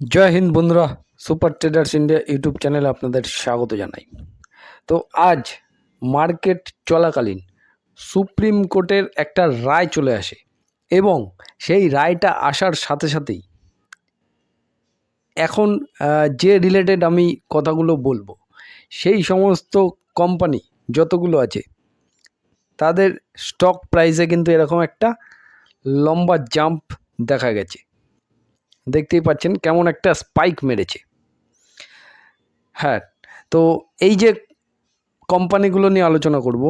জয় হিন্দ বন্ধুরা, super traders India YouTube চ্যানেলে আপনাদের স্বাগত জানাই। তো আজ মার্কেট চলাকালীন সুপ্রিম কোর্টের একটা রায় চলে আসে এবং সেই রায়টা আসার সাথে সাথেই এখন যে রিলেটেড আমি কথাগুলো বলব, সেই সমস্ত কোম্পানি যতগুলো আছে, তাদের স্টক প্রাইসে কিন্তু এরকম একটা লম্বা জাম্প দেখা গেছে। দেখতেই পাচ্ছেন কেমন একটা স্পাইক মেরেছে। হ্যাঁ তো এই যে কোম্পানিগুলো নিয়ে আলোচনা করব,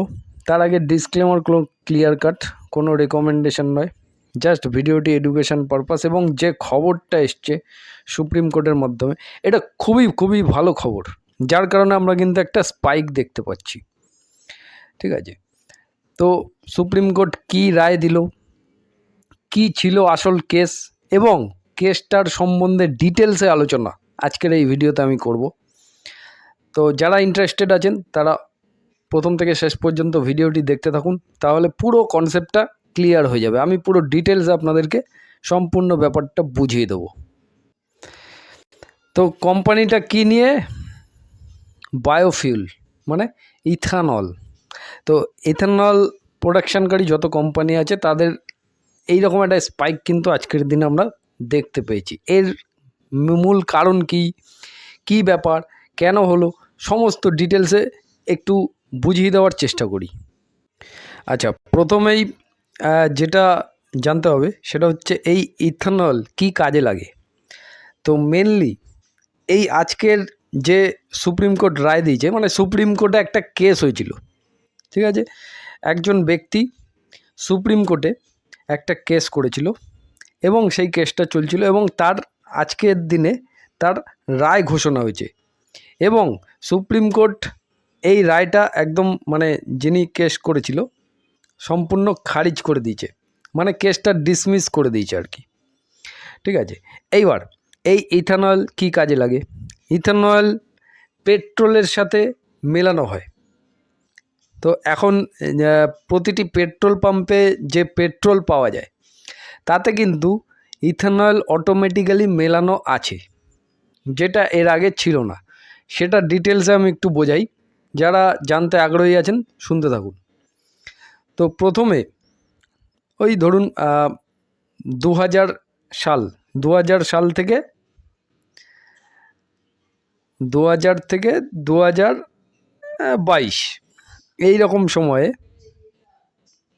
তার আগে ডিসক্লেমার কোনো ক্লিয়ার কাট কোনো রেকমেন্ডেশন নয়। জাস্ট ভিডিওটি এডুকেশন পারপাস এবং যে খবরটা এসছে সুপ্রিম কোর্টের মাধ্যমে, এটা খুবই খুবই ভালো খবর। যার কারণে আমরা কিন্তু একটা স্পাইক দেখতে পাচ্ছি। ঠিক আছে? তো সুপ্রিম কোর্ট কী রায় দিল? কি ছিল আসল কেস এবং কেসটার সম্বন্ধে ডিটেলসে আলোচনা আজকের এই ভিডিওতে আমি করব। তো যারা ইন্টারেস্টেড আছেন, তারা প্রথম থেকে শেষ পর্যন্ত ভিডিওটি দেখতে থাকুন, তাহলে পুরো কনসেপ্টটা ক্লিয়ার হয়ে যাবে। আমি পুরো ডিটেলস আপনাদেরকে সম্পূর্ণ ব্যাপারটা বুঝিয়ে দেবো। তো কোম্পানিটা কি নিয়ে? বায়োফিউল মানে ইথানল তো ইথানল প্রোডাকশানকারী যত কোম্পানি আছে, তাদের এই রকম একটা স্পাইক কিন্তু আজকের দিনে আমরা দেখতে পেয়েছি। এর মূল কারণ কি? কি ব্যাপার? কেন হলো? সমস্ত ডিটেলসে একটু বুঝিয়ে দেওয়ার চেষ্টা করি। আচ্ছা প্রথমেই যেটা জানতে হবে সেটা হচ্ছে এই ইথানল কি কাজে লাগে? তো মেনলি এই আজকের যে সুপ্রিম কোর্ট রায় দিয়েছে মানে সুপ্রিম কোর্টে একটা কেস হয়েছিল, ঠিক আছে? একজন ব্যক্তি সুপ্রিম কোর্টে একটা কেস করেছিল এবং সেই কেসটা চলছিল এবং তার আজকের দিনে তার রায় ঘোষণা হয়েছে। এবং সুপ্রিম কোর্ট এই রায়টা একদম মানে যিনি কেস করেছিল, সম্পূর্ণ খারিজ করে দিয়েছে। মানে কেসটা ডিসমিস করে দিয়েছে আর কি। ঠিক আছে? এইবার, এই ইথানল কি কাজে লাগে? ইথানল পেট্রোলের সাথে মেলানো হয়। তো এখন প্রতিটি পেট্রোল পাম্পে যে পেট্রোল পাওয়া যায় তাতে কিন্তু ইথানল অটোমেটিক্যালি মেলানো আছে, যেটা এর আগে ছিল না। সেটা ডিটেলসে আমি একটু বোঝাই, যারা জানতে আগ্রহী আছেন শুনতে থাকুন। তো প্রথমে, ওই ধরুন দু হাজার সাল দু হাজার সাল থেকে দু হাজার থেকে দু হাজার বাইশ এই রকম সময়ে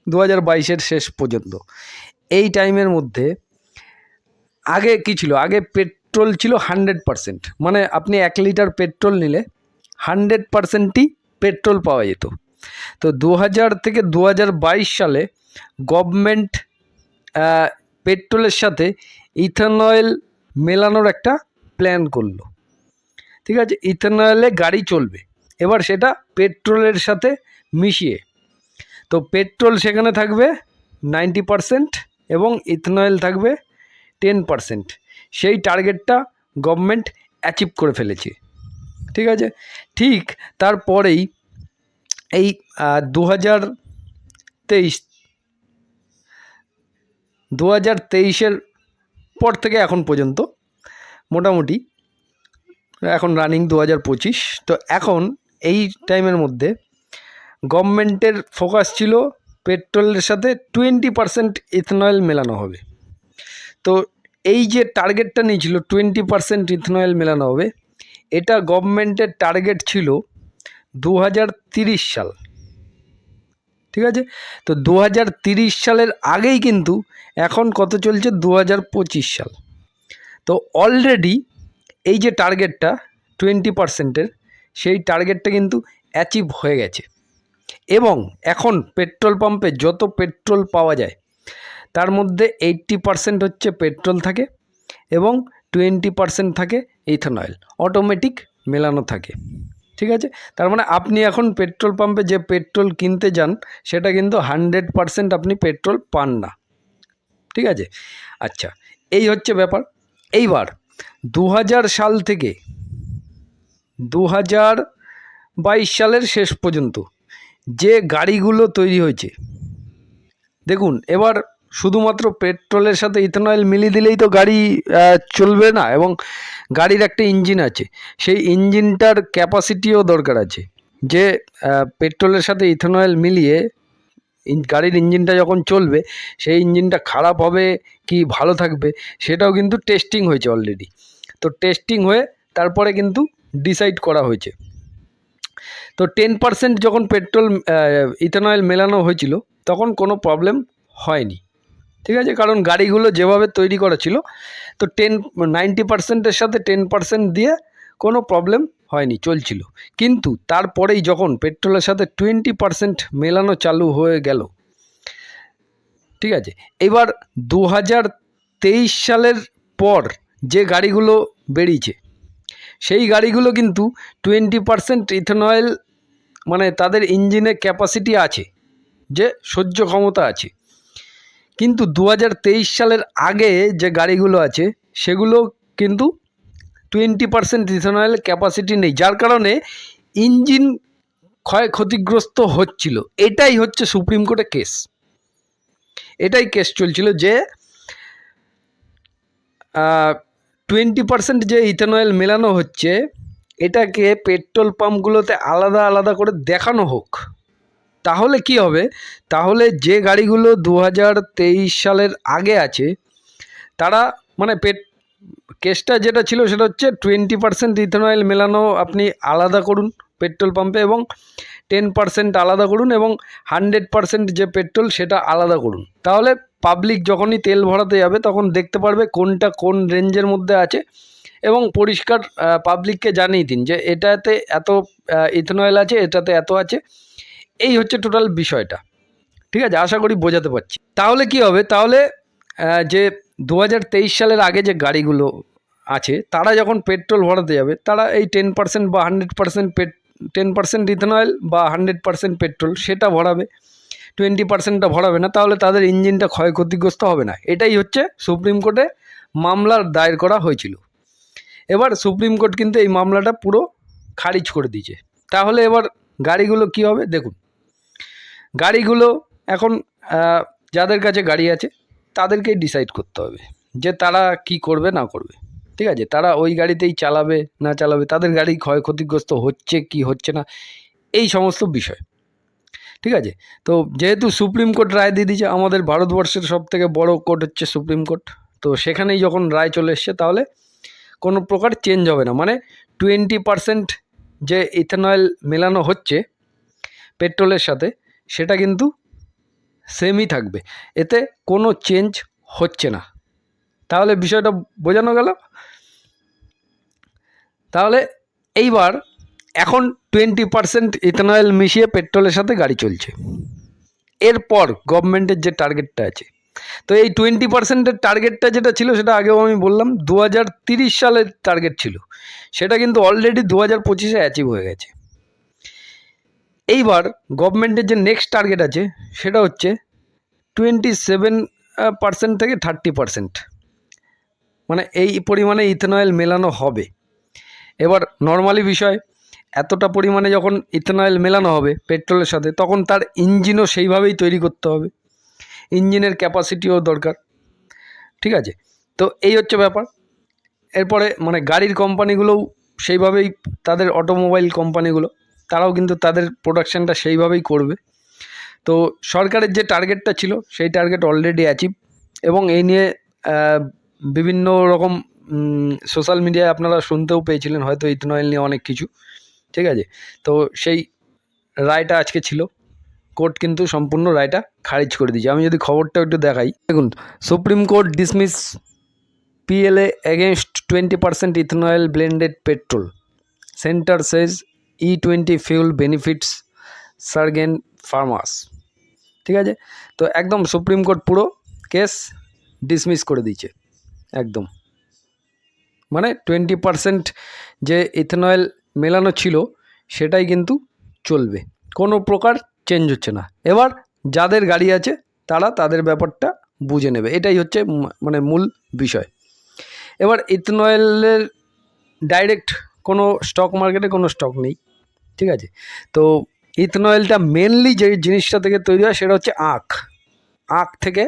দু হাজার বাইশের শেষ পর্যন্ত। এই টাইমের মধ্যে আগে কি ছিল? আগে পেট্রোল ছিল হান্ড্রেড পারসেন্ট। মানে আপনি এক লিটার পেট্রোল নিলে হান্ড্রেড পারসেন্টই পেট্রোল পাওয়া যেত। তো দু হাজার থেকে দু হাজার বাইশ সালে গভর্নমেন্ট পেট্রোলের সাথে ইথানয়েল মেলানোর একটা প্ল্যান করল। ঠিক আছে? ইথানয়েলে গাড়ি চলবে। এবার সেটা পেট্রোলের সাথে মিশিয়ে। তো পেট্রোল সেখানে থাকবে নাইনটি পারসেন্ট। এবং ইথনয়েল থাকবে টেন পারসেন্ট। সেই টার্গেটটা গভর্নমেন্ট অ্যাচিভ করে ফেলেছে। ঠিক আছে? ঠিক তারপরেই এই দু হাজার তেইশ দু হাজার তেইশের পর থেকে এখন পর্যন্ত মোটামুটি এখন রানিং দু হাজার পঁচিশ। তো এখন এই টাইমের মধ্যে গভর্নমেন্টের ফোকাস ছিল পেট্রোলের সাথে টোয়েন্টি পারসেন্ট ইথনয়েল মেলানো হবে। তো এই যে টার্গেটটা নিয়েছিল টোয়েন্টি পারসেন্ট ইথনয়েল মেলানো হবে, এটা গভর্নমেন্টের টার্গেট ছিল দু সাল। ঠিক আছে? তো দু সালের আগেই কিন্তু এখন কত চলছে? দু হাজার পঁচিশ সাল। তো অলরেডি এই যে টার্গেটটা টোয়েন্টি পারসেন্টের সেই টার্গেটটা কিন্তু অ্যাচিভ হয়ে গেছে। এবং এখন পেট্রোল পাম্পে যত পেট্রোল পাওয়া যায়, তার মধ্যে এইট্টি পারসেন্ট হচ্ছে পেট্রোল থাকে এবং টোয়েন্টি পারসেন্ট থাকে ইথানয়েল অটোমেটিক মেলানো থাকে। ঠিক আছে? তার মানে আপনি এখন পেট্রোল পাম্পে যে পেট্রোল কিনতে যান, সেটা কিন্তু হান্ড্রেড পারসেন্ট আপনি পেট্রোল পান না। ঠিক আছে? আচ্ছা এই হচ্ছে ব্যাপার। এইবার দু হাজার সাল থেকে দু হাজার বাইশ সালের শেষ পর্যন্ত যে গাড়িগুলো তৈরি হয়েছে। দেখুন, এবার শুধুমাত্র পেট্রোলের সাথে ইথানয়েল মিলিয়ে দিলেই তো গাড়ি চলবে না এবং গাড়ির একটা ইঞ্জিন আছে। সেই ইঞ্জিনটার ক্যাপাসিটিও দরকার আছে। যে পেট্রোলের সাথে ইথানয়েল মিলিয়ে গাড়ির ইঞ্জিনটা যখন চলবে, সেই ইঞ্জিনটা খারাপ হবে কি ভালো থাকবে, সেটাও কিন্তু টেস্টিং হয়েছে অলরেডি তো টেস্টিং হয়ে তারপরে কিন্তু ডিসাইড করা হয়েছে। তো টেন পার্সেন্ট যখন পেট্রোল ইথানয়েল মেলানো হয়েছিল, তখন কোনো প্রবলেম হয়নি। ঠিক আছে? কারণ গাড়িগুলো যেভাবে তৈরি করা ছিল, তো টেন নাইনটি পার্সেন্টের সাথে টেন পার্সেন্ট দিয়ে কোনো প্রবলেম হয়নি, চলছিল। কিন্তু তারপরেই যখন পেট্রোলের সাথে টোয়েন্টি পার্সেন্ট মেলানো চালু হয়ে গেল, ঠিক আছে? এবার দু হাজার তেইশ সালের পর যে গাড়িগুলো বেরিয়েছে, সেই গাড়িগুলো কিন্তু টোয়েন্টি পার্সেন্ট ইথানয়েল মানে তাদের ইঞ্জিনে ক্যাপাসিটি আছে, যে সহ্য ক্ষমতা আছে। কিন্তু দু হাজার তেইশ সালের আগে যে গাড়িগুলো আছে, সেগুলো কিন্তু টোয়েন্টি পার্সেন্ট ইথানয়েল ক্যাপাসিটি নেই। যার কারণে ইঞ্জিন ক্ষয় ক্ষতিগ্রস্ত হচ্ছিল। এটাই হচ্ছে সুপ্রিম কোর্টে কেস এটাই কেস চলছিল যে টোয়েন্টি পার্সেন্ট যে ইথানয়েল মেলানো হচ্ছে এটাকে পেট্রোল পাম্পগুলোতে আলাদা আলাদা করে দেখানো হোক। তাহলে কি হবে? তাহলে যে গাড়িগুলো দু হাজার তেইশ সালের আগে আছে, তারা মানে পেট, কেসটা যেটা ছিল সেটা হচ্ছে টোয়েন্টি পার্সেন্ট ইথানয়েল মেলানো আপনি আলাদা করুন পেট্রোল পাম্পে এবং টেন পার্সেন্ট আলাদা করুন এবং হান্ড্রেড পার্সেন্ট যে পেট্রোল সেটা আলাদা করুন। তাহলে পাবলিক যখনই তেল ভরাতে যাবে তখন দেখতে পারবে কোনটা কোন রেঞ্জের মধ্যে আছে। এবং পরিষ্কার পাবলিককে জানিয়ে দিন যে এটাতে এত ইথানয়েল আছে, এটাতে এত আছে। এই হচ্ছে টোটাল বিষয়টা। ঠিক আছে? আশা করি বোঝাতে পারছি। তাহলে কি হবে? তাহলে যে দু হাজার তেইশ সালের আগে যে গাড়িগুলো আছে, তারা যখন পেট্রোল ভরাতে যাবে, তারা এই টেন পার্সেন্ট বা হান্ড্রেড পার্সেন্ট পেট টেন পার্সেন্ট ইথানয়েল বা হান্ড্রেড পার্সেন্ট পেট্রোল সেটা ভরাবে। টোয়েন্টি পার্সেন্টটা ভরাবে না, তাহলে তাদের ইঞ্জিনটা ক্ষয়ক্ষতিগ্রস্ত হবে না। এটাই হচ্ছে সুপ্রিম কোর্টে মামলার দায়ের করা হয়েছিল। এবার সুপ্রিম কোর্ট কিন্তু এই মামলাটা পুরো খারিজ করে দিয়েছে। তাহলে এবার গাড়িগুলো কি হবে? দেখুন। গাড়িগুলো এখন যাদের কাছে গাড়ি আছে, তাদেরকেই ডিসাইড করতে হবে যে তারা কি করবে, না করবে। ঠিক আছে? তারা ওই গাড়িতেই চালাবে, না চালাবে, তাদের গাড়ি ক্ষয়ক্ষতিগ্রস্ত হচ্ছে কি হচ্ছে না, এই সমস্ত বিষয়। ঠিক আছে? তো যেহেতু সুপ্রিম কোর্ট রায় দিয়ে দিয়েছে, আমাদের ভারতবর্ষের সব থেকে বড় কোর্ট হচ্ছে সুপ্রিম কোর্ট। তো সেখানেই যখন রায় চলে এসছে, তাহলে কোনো প্রকার চেঞ্জ হবে না। মানে টোয়েন্টি পারসেন্ট যে ইথানয়েল মেলানো হচ্ছে পেট্রোলের সাথে, সেটা কিন্তু সেমই থাকবে। এতে কোনো চেঞ্জ হচ্ছে না। তাহলে বিষয়টা বোঝানো গেল? তাহলে এইবার এখন টোয়েন্টি পারসেন্ট ইথানয়েল মিশিয়ে পেট্রোলের সাথে গাড়ি চলছে। এরপর গভর্নমেন্টের যে টার্গেটটা আছে তো এই টোয়েন্টি পার্সেন্টের টার্গেটটা যেটা ছিল, সেটা আগেও আমি বললাম দু সালের টার্গেট ছিল। সেটা কিন্তু অলরেডি দু হাজার পঁচিশে অ্যাচিভ হয়ে গেছে। এইবার গভর্নমেন্টের যে নেক্সট টার্গেট আছে, সেটা হচ্ছে টোয়েন্টি সেভেন পার্সেন্ট থেকে থার্টি পার্সেন্ট মানে এই পরিমাণে ইথেনয়েল মেলানো হবে। এবার নর্মালি বিষয়, এতটা পরিমাণে যখন ইথেনয়েল মেলানো হবে পেট্রোলের সাথে, তখন তার ইঞ্জিনও সেইভাবেই তৈরি করতে হবে। ইঞ্জিনের ক্যাপাসিটিও দরকার। ঠিক আছে? তো এই হচ্ছে ব্যাপার। এরপরে মানে গাড়ির কোম্পানিগুলোও সেইভাবেই তাদের অটোমোবাইল কোম্পানিগুলো, তারাও কিন্তু তাদের প্রোডাকশানটা সেইভাবেই করবে। তো সরকারের যে টার্গেটটা ছিল, সেই টার্গেট অলরেডি অ্যাচিভ এবং এই নিয়ে বিভিন্ন রকম সোশ্যাল মিডিয়ায় আপনারা শুনতেও পেয়েছিলেন, হয়তো ইথনয়েল নিয়ে অনেক কিছু। ঠিক আছে? তো সেই রায়টা আজকে ছিল। কোর্ট কিন্তু সম্পূর্ণ রায়টা খারিজ করে দিয়েছে। আমি যদি খবরটা একটু দেখাই, দেখুন, supreme court dismiss plea against twenty percent ethanol blended petrol centre says E twenty fuel benefits sugarcane farmers ঠিক আছে? তো একদম সুপ্রিম কোর্ট পুরো কেস ডিসমিস করে দিয়েছে। একদম। মানে টোয়েন্টি পার্সেন্ট যে ইথেনয়েল মেলানো ছিল, সেটাই কিন্তু চলবে। কোনো প্রকার চেঞ্জ হচ্ছে না। এবার যাদের গাড়ি আছে, তারা তাদের ব্যাপারটা বুঝে নেবে। এটাই হচ্ছে মানে মূল বিষয়। এবার ইথেনয়েলের ডাইরেক্ট কোনো স্টক মার্কেটে কোনো স্টক নেই। ঠিক আছে? তো ইথেনয়েলটা মেনলি যে জিনিসটা থেকে তৈরি হয়, সেটা হচ্ছে আখ। আখ থেকে,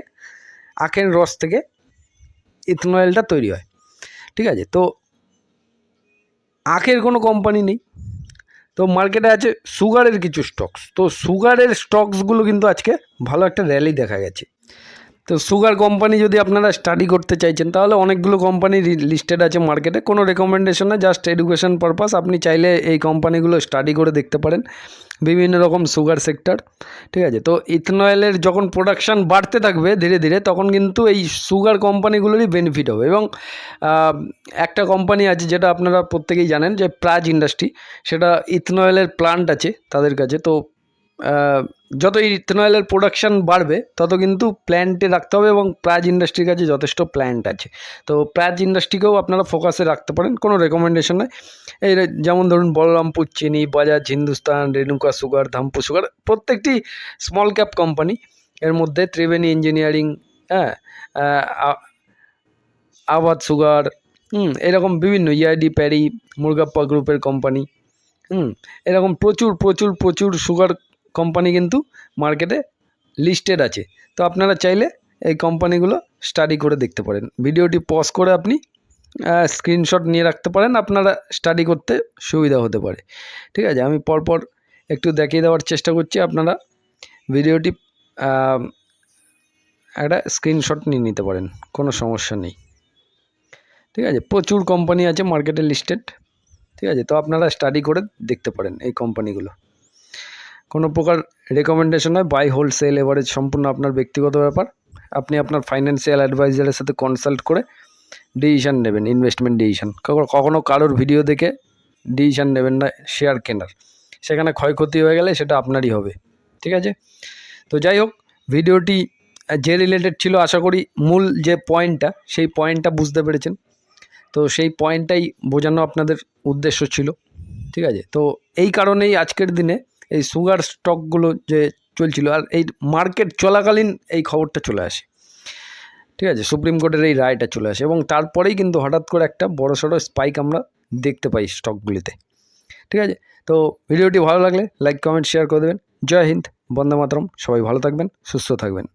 আখের রস থেকে ইথনয়েলটা তৈরি হয়। ঠিক আছে? তো আখের কোনো কোম্পানি নেই। তো মার্কেটে আছে সুগারের কিছু স্টকস তো সুগারের স্টকসগুলো কিন্তু আজকে ভালো একটা র্যালি দেখা গেছে। তো সুগার কোম্পানি যদি আপনারা স্টাডি করতে চাইছেন, তাহলে অনেকগুলো কোম্পানি লিস্টেড আছে মার্কেটে কোনো রেকমেন্ডেশন না জাস্ট এডুকেশন পারপাস আপনি চাইলে এই কোম্পানিগুলো স্টাডি করে দেখতে পারেন। বিভিন্ন রকম সুগার সেক্টর ঠিক আছে? তো ইথনয়েলের যখন প্রোডাকশান বাড়তে থাকবে ধীরে ধীরে, তখন কিন্তু এই সুগার কোম্পানিগুলোরই বেনিফিট হবে। এবং একটা কোম্পানি আছে যেটা আপনারা প্রত্যেকেই জানেন যে প্রাজ ইন্ডাস্ট্রি সেটা ইথনয়েলের প্লান্ট আছে তাদের কাছে। তো যত ইথনয়েলের প্রোডাকশান বাড়বে, তত কিন্তু প্ল্যান্টে রাখতে হবে এবং প্রাজ ইন্ডাস্ট্রির কাছে যথেষ্ট প্ল্যান্ট আছে। তো প্রাজ ইন্ডাস্ট্রিকেও আপনারা ফোকাসে রাখতে পারেন, কোনো রেকমেন্ডেশন নয় এই যেমন ধরুন বলরামপুর চিনি বাজাজ হিন্দুস্তান রেণুকা সুগার ধামপু সুগার প্রত্যেকটি স্মল ক্যাপ কোম্পানি এর মধ্যে ত্রিবেণী ইঞ্জিনিয়ারিং হ্যাঁ আবাদ সুগার হুম, এরকম বিভিন্ন ইআইডি প্যারি মুরগাপ্পা গ্রুপের কোম্পানি হুম, এরকম প্রচুর প্রচুর প্রচুর সুগার কোম্পানি কিন্তু মার্কেটে লিস্টেড আছে। তো আপনারা চাইলে এই কোম্পানিগুলো স্টাডি করে দেখতে পারেন। ভিডিওটি পজ করে আপনি স্ক্রিনশট নিয়ে রাখতে পারেন। আপনারা স্টাডি করতে সুবিধা হতে পারে। ঠিক আছে? আমি পরপর একটু দেখিয়ে দেওয়ার চেষ্টা করছি। আপনারা ভিডিওটি একটা স্ক্রিনশট নিয়ে নিতে পারেন। কোনো সমস্যা নেই। ঠিক আছে? প্রচুর কোম্পানি আছে মার্কেটে লিস্টেড ঠিক আছে? তো আপনারা স্টাডি করে দেখতে পারেন এই কোম্পানিগুলো কোনো প্রকার রেকমেন্ডেশন নয়। বাই হোলসেল এভারেজ সম্পূর্ণ আপনার ব্যক্তিগত ব্যাপার। আপনি আপনার ফাইন্যান্সিয়াল অ্যাডভাইজারের সাথে কনসাল্ট করে ডিসিশান নেবেন ইনভেস্টমেন্ট ডিসিশান কখনও কারোর ভিডিও দেখে ডিসিশান নেবেন না শেয়ার কেনার। সেখানে ক্ষয়ক্ষতি হয়ে গেলে সেটা আপনারই হবে। ঠিক আছে? তো যাই হোক ভিডিওটি যে রিলেটেড ছিল, আশা করি মূল যে পয়েন্টটা সেই পয়েন্টটা বুঝতে পেরেছেন। তো সেই পয়েন্টটাই বোঝানো আপনাদের উদ্দেশ্য ছিল। ঠিক আছে? তো এই কারণেই আজকের দিনে এই সুগার স্টকগুলো যে চলছিল আর এই মার্কেট চলাকালীন এই খবরটা চলে আসে। ঠিক আছে? সুপ্রিম কোর্টের এই রায়টা চলে আসে এবং তারপরেই কিন্তু হঠাৎ করে একটা বড় সড়ো স্পাইক আমরা দেখতে পাই স্টকগুলিতে। ঠিক আছে? তো ভিডিওটি ভালো লাগলে লাইক কমেন্ট শেয়ার করে দেবেন। জয় হিন্দ, বন্দে মাতরম। সবাই ভালো থাকবেন, সুস্থ থাকবেন।